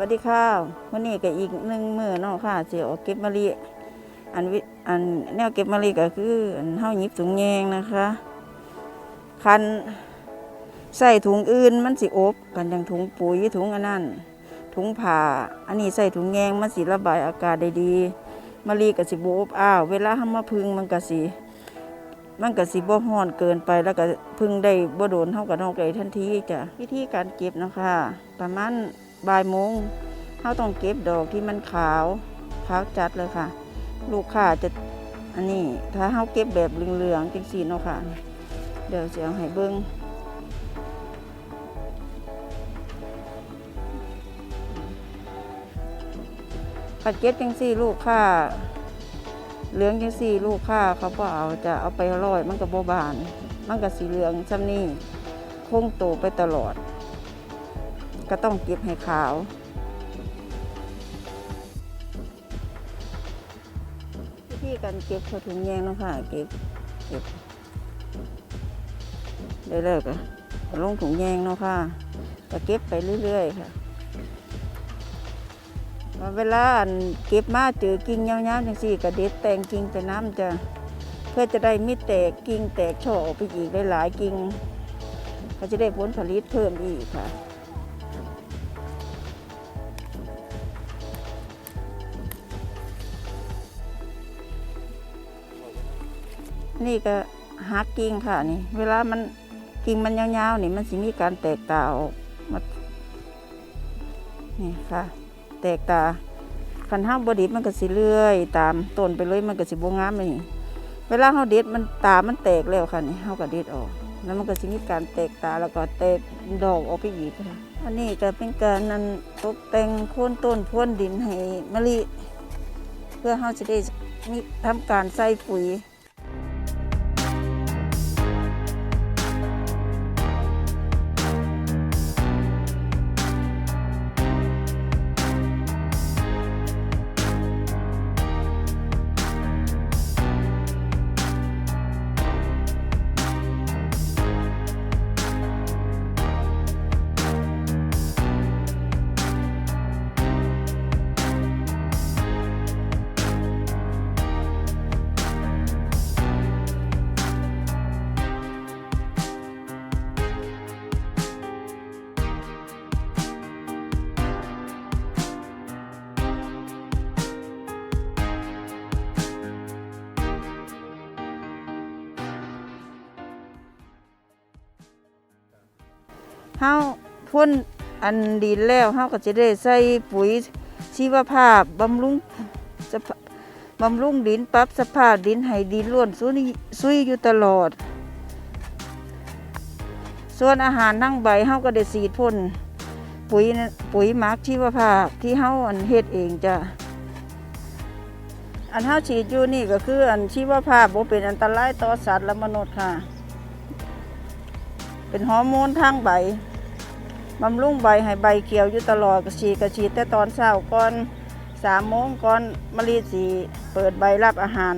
วัสดีค่ะวันนี้ก็อีกหนึ่งมือเนาะค่ะเสียออกเก็บมะลิอันวิอันแนวเก็บมะลิก็คืออันเฮาหยิบถุงแยงนะคะ คันใส่ถุงอื่นมันสิอบกันอย่างถุงปุ๋ยถุงอันนั้นถุงผ้าอันนี้ใส่ถุงแยงมันสิระบายอากาศได้ดีมะลิก็สิบอบอ้าวเวลาเฮามาพึ่งมันก็สิมันก็สิบ่ฮ้อนเกินไปแล้วก็พึ่งได้บ่โดนเฮากับน้องไก่ทันทีจ้ะวิธีการเก็บนะคะประมาณ บ่ายโมงเขาต้องเก็บดอกที่มันขาวขาวจัดเลยค่ะ ลูกค้าจะอันนี้ถ้าเขาเก็บแบบเหลืองๆจังสีเนาะค่ะ เดี๋ยวจะเอาให้เบิ้งขัดเก็บจังสีลูกค้าเหลืองจังสีลูกค้าเขาก็เอาจะเอาไปร่อยมันก็บบาน มันก็สีเหลืองซ้ำนี่คงโตไปตลอด ก็ต้องเก็บให้ขาว วิธีการเก็บเขาถุงแยงเนาะค่ะ เก็บเก็บได้เลยก็ลงถุงแยงเนาะค่ะก็เก็บไปเรื่อยๆค่ะว่าเวลาเก็บมาเจอกิ่งยาวๆจังสี่ก็เด็ดแต่งกิ่งไปน้ำจะเพื่อจะได้มีแตกกิ่งแตกช่อออกไปอีกหลายๆกิ่งก็จะได้ผลผลิตเพิ่มอีกค่ะ นี่ก็หักกิ่งค่ะนี่ เวลามันกิ่งมันยาวๆนี่มันสิมีการแตกตาออกมานี่ค่ะ แตกตาคันห้ามบดิบมันก็สิเลื่อย ตามต้นไปเลยมันก็สิบงามนี่เวลาเฮาเด็ดมันตามันแตกแล้วค่ะนี่เฮาก็เด็ดออก แล้วมันก็สิมีการแตกตาแล้วก็แตกดอกออกไปอีกค่ะอันนี้ก็เป็นการนั้นตกแต่งโคนต้นพ่นดินให้มะลิเพื่อเฮาจะได้มีทำการใส่ปุ๋ย เฮาพ่นอันดินแล้วเฮาก็จะได้ใส่ปุ๋ยชีวภาพบำรุงบำรุงดินปรับสภาพดินให้ดินล้วนซุยซุยอยู่ตลอด ส่วนอาหารทั้งใบเฮาก็ได้สีดพ่นปุ๋ยปุ๋ยมักชีวภาพที่เฮาอันเฮ็ดเองจ้ะอันเฮาฉีดอยู่นี่ก็คืออันชีวภาพบ่เป็นอันตรายต่อสัตว์และมนุษย์ค่ะ เป็นฮอร์โมนทางใบบำรุงใบให้ใบเขียวอยู่ตลอดกระชีดกระชีดแต่ตอนเช้าก่อนสามโมงก่อนมะลิสีเปิดใบรับอาหาร